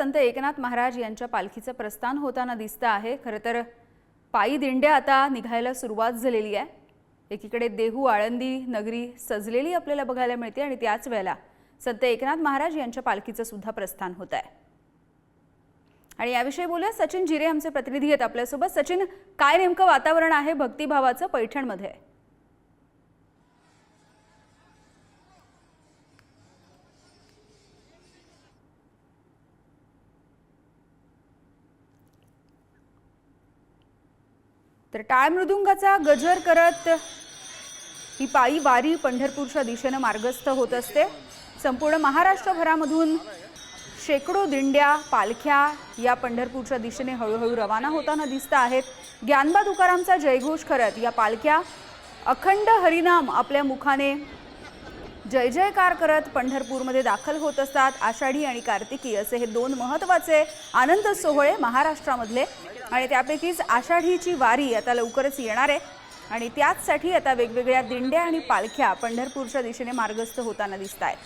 संत एकनाथ महाराज यांच्या पालखीचं प्रस्थान होताना दिसतं आहे. खरं तर पायी दिंड्या आता निघायला सुरुवात झालेली आहे. एकीकडे देहू आळंदी नगरी सजलेली आपल्याला बघायला मिळते आणि त्याच वेळेला संत एकनाथ महाराज यांच्या पालखीचं सुद्धा प्रस्थान होत आहे. आणि याविषयी बोलूया. सचिन जिरे आमचे प्रतिनिधी आहेत आपल्यासोबत. सचिन काय नेमकं वातावरण आहे भक्तिभावाचं पैठणमध्ये? तर टाळ मृदुंगाचा गजर करत ही पायी वारी पंढरपूरच्या दिशेनं मार्गस्थ होत असते. संपूर्ण महाराष्ट्रभरामधून शेकडो दिंड्या पालख्या या पंढरपूरच्या दिशेने हळूहळू रवाना होताना दिसत आहेत. ज्ञानबा तुकारामचा जयघोष करत या पालख्या अखंड हरिनाम आपल्या मुखाने जय जयकार करत पंढरपूरमध्ये दाखल होत असतात. आषाढी आणि कार्तिकी असे हे दोन महत्त्वाचे आनंद सोहळे महाराष्ट्रामधले आणि त्यापैकीच आषाढीची वारी आता लवकरच येणार आहे. आणि त्याचसाठी आता वेगवेगळ्या दिंड्या आणि पालख्या पंढरपूरच्या दिशेने मार्गस्थ होताना दिसत आहेत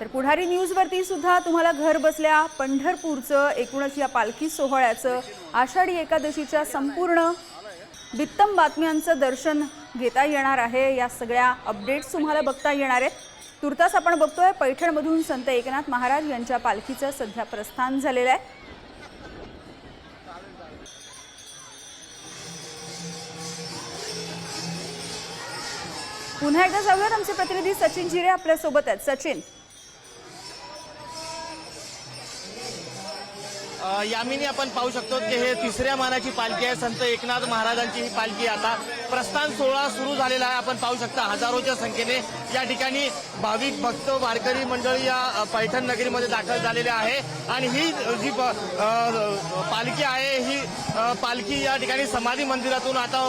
तर पुढारी न्यूजवरती सुद्धा तुम्हाला घर बसल्या पंढरपूरचं एकूणच या पालखी सोहळ्याचं आषाढी एकादशीच्या संपूर्ण बित्तम बातम्यांचं दर्शन घेता येणार आहे. या सगळ्या अपडेट्स तुम्हाला बघता येणार आहेत. तुर्तास आपण बघतोय पैठणमधून संत एकनाथ महाराज यांच्या पालखीचं सध्या प्रस्थान झालेलं आहे. पुन्हा एकदा जाऊयात आमचे प्रतिनिधी सचिन जिरे आपल्यासोबत आहेत. सचिन. यामिनी आपण पाहू शकतो की हे तिसऱ्या मानाची पालखी आहे. संत एकनाथ महाराजांची ही पालखी आता. प्रस्थान सोहळा सुरू झालेला आहे. आपण पाहू शकता हजारोच्या संख्येने या ठिकाणी भाविक भक्त वारकरी मंडळी या पैठण नगरीमध्ये दाखल झालेले आहे. आणि ही जी पालखी आहे ही पालखी या ठिकाणी समाधी मंदिरातून आता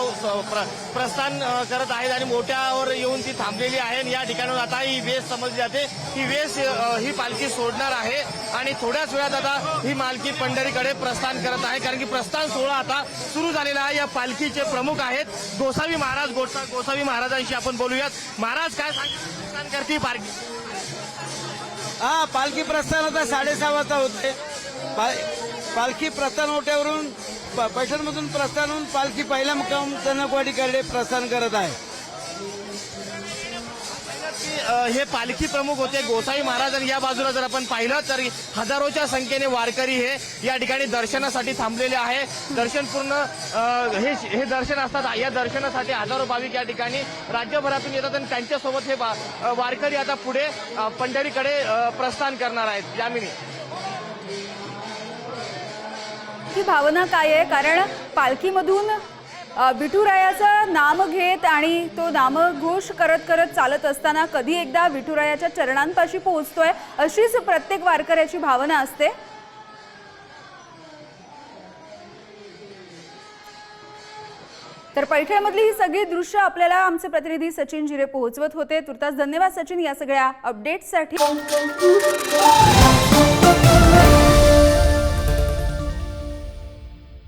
प्र- प्रस्थान करत आहेत आणि मोठ्यावर येऊन ती थांबलेली आहे. आणि या ठिकाणून आता ही वेस समजली जाते. ही वेस ही पालखी सोडणार आहे. आणि थोड्याच वेळात आता ही मालकी पंढरीकडे प्रस्थान करत आहे. कारण की प्रस्थान सोहळा आता सुरू झालेला आहे. या पालखीचे प्रमुख आहेत. गोसावी महाराज गोसा गोसावी महाराजांशी आपण बोलूयात. महाराज काय सांग प्रस्थान करते पालखी? हा पालखी प्रस्थान आता साडेसहा वाजता होते पा- पालखी प्रस्थान ओट्यावरून प- पैठणमधून प्रस्थान होऊन पालखी पहिल्या मुक्काम चणकवाडीकडे प्रस्थान करत आहे. हे पालखी प्रमुख होते गोसाई महाराज आणि या बाजूला जर आपण पाहिलं तर हजारोच्या संख्येने वारकरी हे या ठिकाणी दर्शनासाठी थांबलेले आहे. दर्शन पूर्ण हे हे दर्शन असतात. या दर्शनासाठी हजारो भाविक या ठिकाणी राज्यभरातून येतात आणि त्यांच्यासोबत हे वा- वारकरी आता पुढे पंढरीकडे प्रस्थान करणार आहेत. यामिनी ही भावना काय आहे? कारण पालखीमधून विठुरायाचं नाम घेत आणि तो नामघोष करत करत चालत असताना कधी एकदा विठुरायाच्या चरणांपाशी पोहोचतोय अशीच प्रत्येक वारकऱ्याची भावना असते. तर पैठणमधली ही सगळी दृश्य आपल्याला आमचे प्रतिनिधी सचिन जिरे पोहोचवत होते. तुर्तास धन्यवाद सचिन या सगळ्या अपडेट्ससाठी